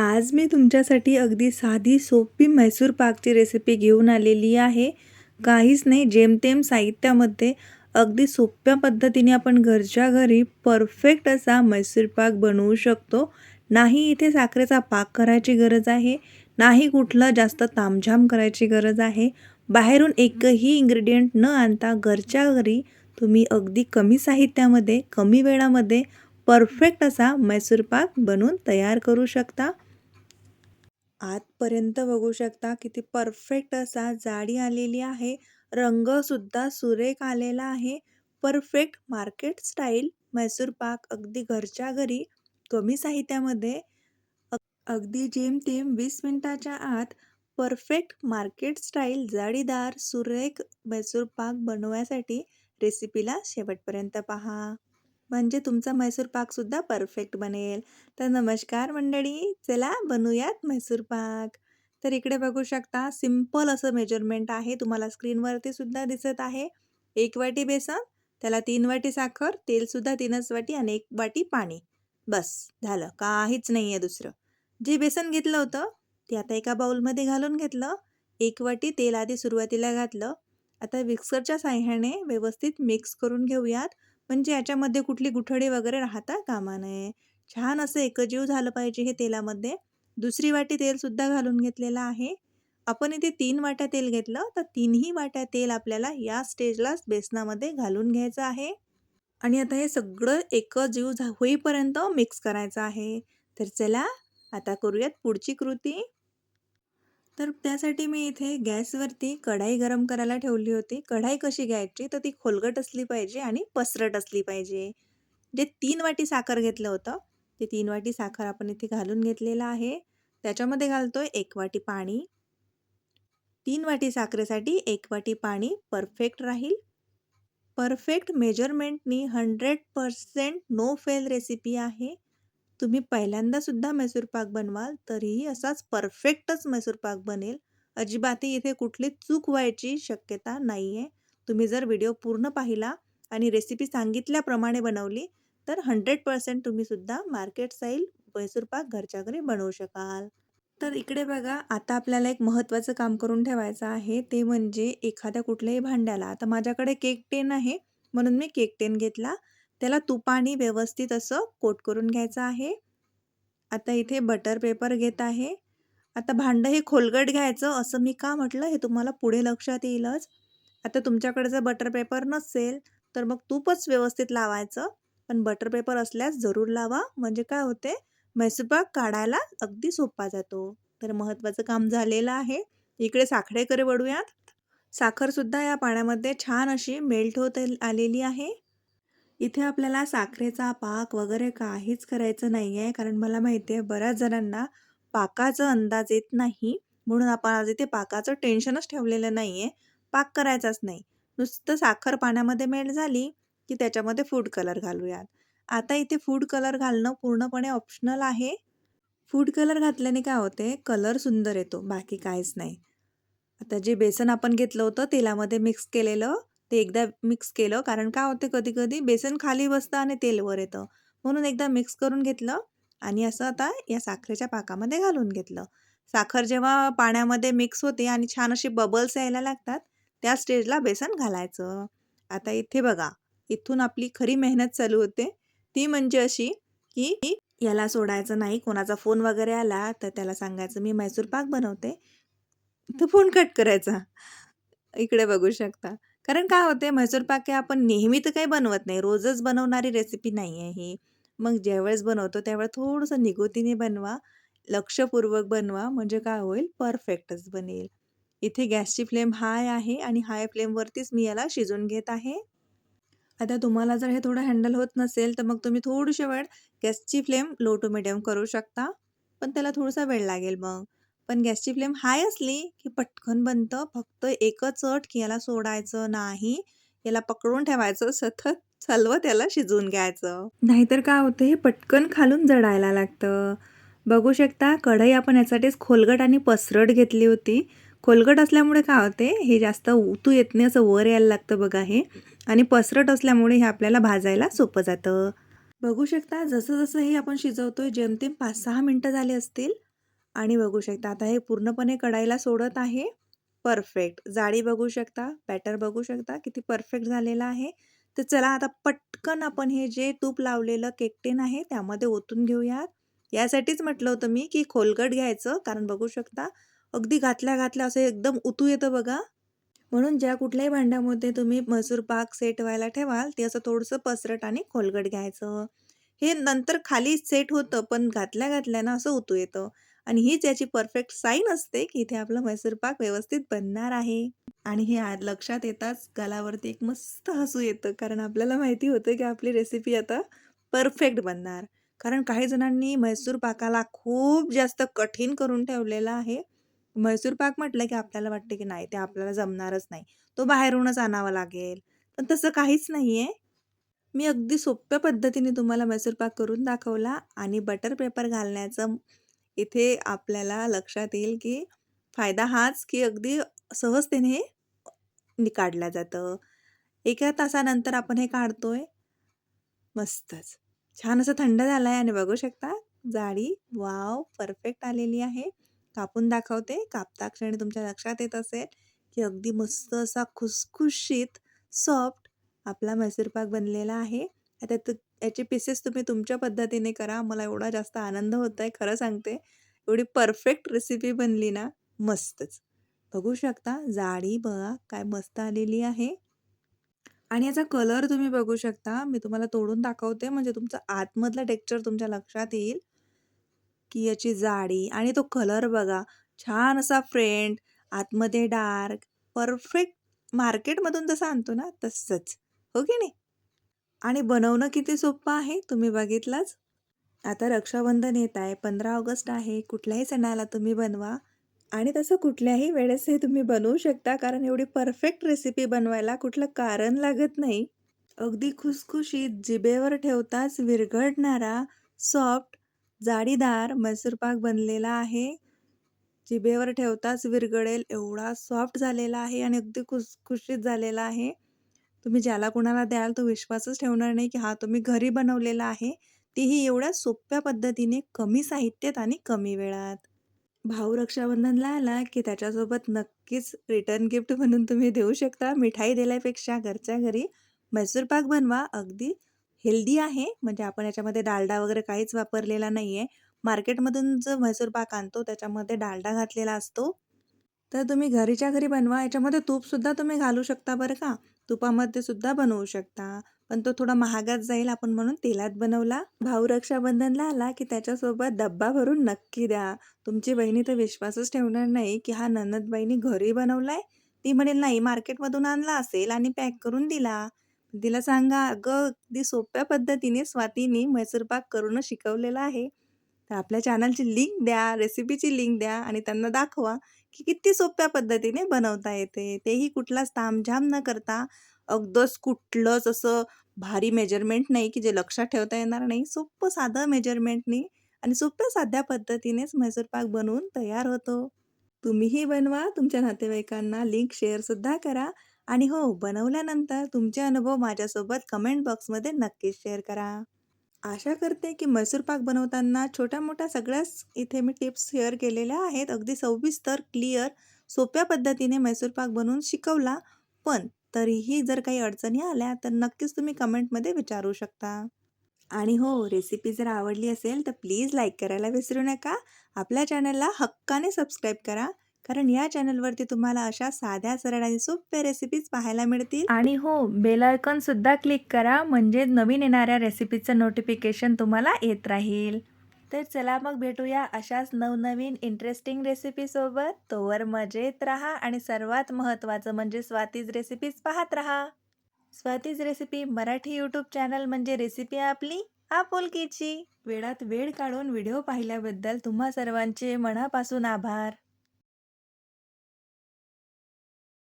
आज मी तुमच्यासाठी अगदी साधी सोपी म्हैसूर पाकची रेसिपी घेऊन आलेली आहे. काहीच नाही जेमतेम साहित्यामध्ये अगदी सोप्या पद्धतीने आपण घरच्या घरी परफेक्ट असा म्हैसूर पाक बनवू शकतो. नाही इथे साखरेचा पाक करायची गरज आहे नाही कुठलं जास्त तामझाम करायची गरज आहे. बाहेरून एकही इंग्रेडियंट न आणता घरच्या घरी तुम्ही अगदी कमी साहित्यामध्ये कमी वेळामध्ये परफेक्ट असा मैसूर पाक बनवून तयार करू शकता. आतपर्यंत बघू शकता किती परफेक्ट असा जाडी आलेली आहे. रंगसुद्धा सुरेख आलेला आहे. Perfect market style. मैसूर पाक अगदी घरच्या घरी. कमी साहित्यामध्ये. अगदी जेमतेम वीस मिनिटाच्या आत. Perfect market style. जाडीदार सुरेख मैसूर पाक बनवण्यासाठी. रेसिपीला शेवटपर्यंत पहा. म्हणजे तुमचा म्हैसूर पाकसुद्धा परफेक्ट बनेल. तर नमस्कार मंडळी चला बनवूयात म्हैसूर पाक. तर इकडे बघू शकता सिंपल असं मेजरमेंट आहे तुम्हाला स्क्रीनवरती सुद्धा दिसत आहे. एक वाटी बेसन त्याला तीन वाटी साखर तेलसुद्धा तीनच वाटी आणि एक वाटी पाणी. बस झालं. काहीच नाही आहे दुसरं. जे बेसन घेतलं होतं ते आता एका बाउलमध्ये घालून घेतलं. एक वाटी तेल आधी सुरुवातीला घातलं. आता मिक्सरच्या साह्याने व्यवस्थित मिक्स करून घेऊयात. म्हणजे याच्यामध्ये कुठली गुठळी वगैरे राहता कामा नये छान असं एकजीव झालं पाहिजे हे तेलामध्ये. दुसरी वाटी तेलसुद्धा घालून घेतलेलं आहे. आपण इथे तीन वाट्या तेल घेतलं तर तीनही वाट्या तेल आपल्याला या स्टेजलाच बेसनामध्ये घालून घ्यायचं आहे. आणि आता हे सगळं एकजीव झा होईपर्यंत मिक्स करायचं आहे. तर चला आता करूयात पुढची कृती. तर त्यासाठी मी इथे गॅसवरती कढाई गरम करायला ठेवली होती. कढाई कशी घ्यायची? तर ती खोलगट असली पाहिजे आणि पसरट असली पाहिजे. जे तीन वाटी साखर घेतलं होतं ते तीन वाटी साखर आपण इथे घालून घेतलेलं आहे. त्याच्यामध्ये घालतोय एक वाटी पाणी. तीन वाटी साखरेसाठी एक वाटी पाणी परफेक्ट राहील. Perfect मेजरमेंटनी hundred percent no fail recipe आहे. तुम्ही पहिल्यांदासुद्धा मैसूर पाक बनवाल तरीही असाच परफेक्टच मैसूर पाक बनेल. अजिबातही इथे कुठली चूक व्हायची शक्यता नाही आहे तुम्ही जर व्हिडिओ पूर्ण पाहिला आणि रेसिपी सांगितल्याप्रमाणे बनवली तर हंड्रेड पर्सेंट तुम्हीसुद्धा मार्केट स्टाईल मैसूर पाक घरच्या घरी बनवू शकाल. तर इकडे बघा आता आपल्याला एक महत्त्वाचं काम करून ठेवायचं आहे ते म्हणजे एखाद्या कुठल्याही भांड्याला आता माझ्याकडे केक टेन आहे म्हणून मी केक टेन घेतला. त्याला तुपाने व्यवस्थित असं कोट करून घ्यायचं आहे. आता इथे बटर पेपर घेत आहे. आता भांडं हे खोलगट घ्यायचं असं मी का म्हटलं हे तुम्हाला पुढे लक्षात येईलच. आता तुमच्याकडे जर बटर पेपर नसेल तर मग तूपच व्यवस्थित लावायचं. पण बटर पेपर असल्यास जरूर लावा. म्हणजे काय होते? मैसूरपाक काढायला अगदी सोपा जातो. तर महत्त्वाचं काम झालेलं आहे. इकडे साखरेकडे वळूयात साखरसुद्धा या पाण्यामध्ये छान अशी मेल्ट होत आलेली आहे. इथे आपल्याला साखरेचा पाक वगैरे काहीच करायचं नाही आहे कारण मला माहिती आहे बऱ्याच जणांना पाकाचा अंदाज येत नाही. म्हणून आपण आज इथे पाकाचं टेन्शनच ठेवलेलं नाही आहे पाक करायचाच नाही. नुसतं साखर पाण्यामध्ये मेल्ट झाली की त्याच्यामध्ये फूड कलर घालूयात. आता इथे फूड कलर घालणं पूर्णपणे ऑप्शनल आहे. फूड कलर घातल्याने काय होते? कलर सुंदर येतो. बाकी काहीच नाही. आता जे बेसन आपण घेतलं होतं तेलामध्ये मिक्स केलेलं ते एकदा मिक्स केलं. कारण काय होते कधी कधी बेसन खाली बसतं आणि तेल वर येतं. म्हणून एकदा मिक्स करून घेतलं आणि असं आता या साखरेच्या पाकामध्ये घालून घेतलं. साखर जेव्हा पाण्यामध्ये मिक्स होते आणि छान असे बबल्स यायला लागतात त्या स्टेजला बेसन घालायचं. आता इथे बघा इथून आपली खरी मेहनत चालू होते. ती म्हणजे अशी की याला सोडायचं नाही. कोणाचा फोन वगैरे आला तर त्याला सांगायचं मी मैसूर पाक बनवते. तर फोन कट करायचा. इकडे बघू शकता. कारण काय होते म्हैसूर पाक हे आपण नेहमी तर काही बनवत नाही. रोजच बनवणारी रेसिपी नाही आहे ही. मग ज्यावेळेस बनवतो त्यावेळेस थोडंसं निगोतीने बनवा. लक्षपूर्वक बनवा म्हणजे काय होईल? परफेक्टच बनेल. इथे गॅसची फ्लेम हाय आहे आणि हाय फ्लेमवरतीच मी याला शिजवून घेत आहे. आता तुम्हाला जर हे थोडं हँडल होत नसेल तर मग तुम्ही थोडीशी वेळ गॅसची फ्लेम लो टू मिडियम करू शकता. पण त्याला थोडासा वेळ लागेल मग. पण गॅसची फ्लेम हाय असली की पटकन बनतं. फक्त एकच अट की याला सोडायचं नाही याला पकडून ठेवायचं सतत चालवत याला शिजवून घ्यायचं. नाहीतर काय होतं हे पटकन खालून जडायला लागतं. बघू शकता कढई आपण यासाठीच खोलगट आणि पसरट घेतली होती. खोलगट असल्यामुळे काय होते हे जास्त उतू येत नाही असं वर यायला लागतं बघा हे. आणि पसरट असल्यामुळे हे आपल्याला भाजायला सोपं जातं. बघू शकता जसं जसं हे आपण शिजवतोय जेमतेम पाच सहा मिनटं झाले असतील आणि बघू शकता. आता हे पूर्णपणे कढाईला सोडत आहे. परफेक्ट. जाळी बघू शकता. बॅटर बघू शकता. किती परफेक्ट झालेला आहे. तर चला आता पटकन आपण हे जे तूप लावलेलं केकटेन आहे त्यामध्ये ओतून घेऊयात. यासाठीच म्हटलं होतं मी की खोलगट घ्यायचं कारण बघू शकता अगदी घातल्या घातल्या असं एकदम उतू येतं बघा. म्हणून ज्या कुठल्याही भांड्यामध्ये तुम्ही मसूर पाक सेट व्हायला ठेवाल ते असं थोडंसं पसरट आणि खोलगट घ्यायचं. हे नंतर खाली सेट होतं पण घातल्या घातल्यानं असं उतू येतं. आणि हीच याची परफेक्ट साईन असते की इथे आपलं मैसूर पाक व्यवस्थित बनणार आहे. आणि हे आज लक्षात येताच गालावरती एक मस्त हसू येतं कारण आपल्याला माहिती होतं की आपली रेसिपी आता परफेक्ट बनणार. कारण काही जणांनी मैसूर पाकाला खूप जास्त कठीण करून ठेवलेलं आहे. मैसूर पाक म्हटलं की आपल्याला वाटते की नाही ते आपल्याला जमणारच नाही. तो बाहेरूनच आणावा लागेल. पण तसं काहीच नाही आहे मी अगदी सोप्या पद्धतीने तुम्हाला मैसूर पाक करून दाखवला आणि बटर पेपर घालण्याचं इथे आपल्याला लक्षात येईल की फायदा हाच की अगदी सहजतेने हे काढलं जातं. एका तासानंतर आपण हे काढतोय. मस्तच. छान असं थंड झालं आहे आणि बघू शकता जाडी वाव परफेक्ट आलेली आहे. कापून दाखवते. कापता क्षणी तुमच्या लक्षात येत असेल की अगदी मस्त असा खुसखुशीत सॉफ्ट आपला मैसूरपाक बनलेला आहे. आता याचे पीसेस तुम्ही तुमच्या पद्धतीने करा. मला एवढा जास्त आनंद होत आहे खरं सांगते. एवढी परफेक्ट रेसिपी बनली ना मस्तच. बघू शकता जाडी बघा काय मस्त आलेली आहे. आणि याचा कलर तुम्ही बघू शकता. मी तुम्हाला तोडून दाखवते. म्हणजे तुमचं आतमधलं टेक्स्चर तुमच्या लक्षात येईल. की याची जाडी आणि तो कलर बघा. छान असा फ्रेंड आतमध्ये डार्क परफेक्ट मार्केटमधून जसं आणतो ना तसंच. हो की नाही? आणि बनवणं किती सोपं आहे तुम्ही बघितलंच? आता रक्षाबंधन येत आहे पंधरा ऑगस्ट आहे कुठल्याही सणाला तुम्ही बनवा आणि तसं कुठल्याही वेळेस हे तुम्ही बनवू शकता कारण एवढी परफेक्ट रेसिपी बनवायला कुठलं कारण लागत नाही. अगदी खुसखुशीत जिबेवर ठेवताच विरघडणारा सॉफ्ट जाडीदार मैसूरपाक बनलेला आहे. जिबेवर ठेवताच विरघळेल एवढा सॉफ्ट झालेला आहे आणि अगदी खुसखुशीत झालेला आहे. तुम्ही ज्याला कोणाला द्याल तो विश्वासच ठेवणार नाही की हा तुम्ही घरी बनवलेला आहे. तीही एवढ्या सोप्या पद्धतीने कमी साहित्यात आणि कमी वेळात. भाऊ रक्षाबंधनला आला की त्याच्यासोबत नक्कीच रिटर्न गिफ्ट म्हणून तुम्ही देऊ शकता. मिठाई दिल्यापेक्षा घरच्या घरी मैसूर पाक बनवा. अगदी हेल्दी आहे. म्हणजे आपण याच्यामध्ये डालडा वगैरे काहीच वापरलेला नाही आहे मार्केटमधून जो मैसूर पाक आणतो त्याच्यामध्ये डालडा घातलेला असतो. तर तुम्ही घरीच्या घरी बनवा. याच्यामध्ये तूपसुद्धा तुम्ही घालू शकता बरं का. तुपामध्ये सुद्धा बनवू शकता. पण तो थोडा महागात जाईल आपण म्हणून तेलात बनवला. भाऊ रक्षाबंधनला आला की त्याच्यासोबत डब्बा भरून नक्की द्या. तुमची बहिणी तर विश्वासच ठेवणार नाही की हा ननदबाईनी घरी बनवलाय. ती म्हणेल नाही मार्केटमधून आणला असेल आणि पॅक करून दिला. तिला सांगा अगं अगदी सोप्या पद्धतीने स्वातीने मैसूरपाक करूनच शिकवलेला आहे. तर आपल्या चॅनलची लिंक द्या रेसिपीची लिंक द्या आणि त्यांना दाखवा. की किती सोप्या पद्धतीने बनवता येते. तेही कुठलाच तामझाम न करता अगदंच कुठलंच असं भारी मेजरमेंट नाही की जे लक्षात ठेवता येणार नाही. सोपं साधं मेजरमेंटनी आणि सोप्या साध्या पद्धतीनेच मैसूरपाक बनवून तयार होतो. तुम्हीही बनवा तुमच्या नातेवाईकांना लिंक शेअरसुद्धा करा आणि हो बनवल्यानंतर तुमचे अनुभव माझ्यासोबत कमेंट बॉक्समध्ये नक्कीच शेअर करा. आशा करते की मैसूर पाक बनवताना छोट्या मोठ्या सगळ्याच इथे मी टिप्स शेअर केलेल्या आहेत. अगदी सविस्तर क्लिअर सोप्या पद्धतीने मैसूर पाक बनवून शिकवला. पण तरीही जर काही अडचणी आल्या तर नक्कीच तुम्ही कमेंटमध्ये विचारू शकता. आणि हो रेसिपी जर आवडली असेल तर प्लीज लाईक करायला विसरू नका. आपल्या चॅनलला हक्काने सबस्क्राईब करा. कारण या चॅनलवरती तुम्हाला अशा साध्या सरळ आणि सोप्या रेसिपीज पाहायला मिळतील. आणि हो बेल आयकॉन सुद्धा क्लिक करा म्हणजे नवीन येणाऱ्या रेसिपीचं नोटिफिकेशन तुम्हाला येत राहील. तर चला मग भेटूया अशाच नवनवीन इंटरेस्टिंग रेसिपीसोबत तोवर मजेत राहा आणि सर्वात महत्त्वाचं म्हणजे स्वातीज रेसिपीज पाहत राहा. Swati's recipe Marathi YouTube channel म्हणजे रेसिपी आपली आपुलकीची. वेळात वेळ काढून व्हिडिओ पाहिल्याबद्दल तुम्हा सर्वांचे मनापासून आभार.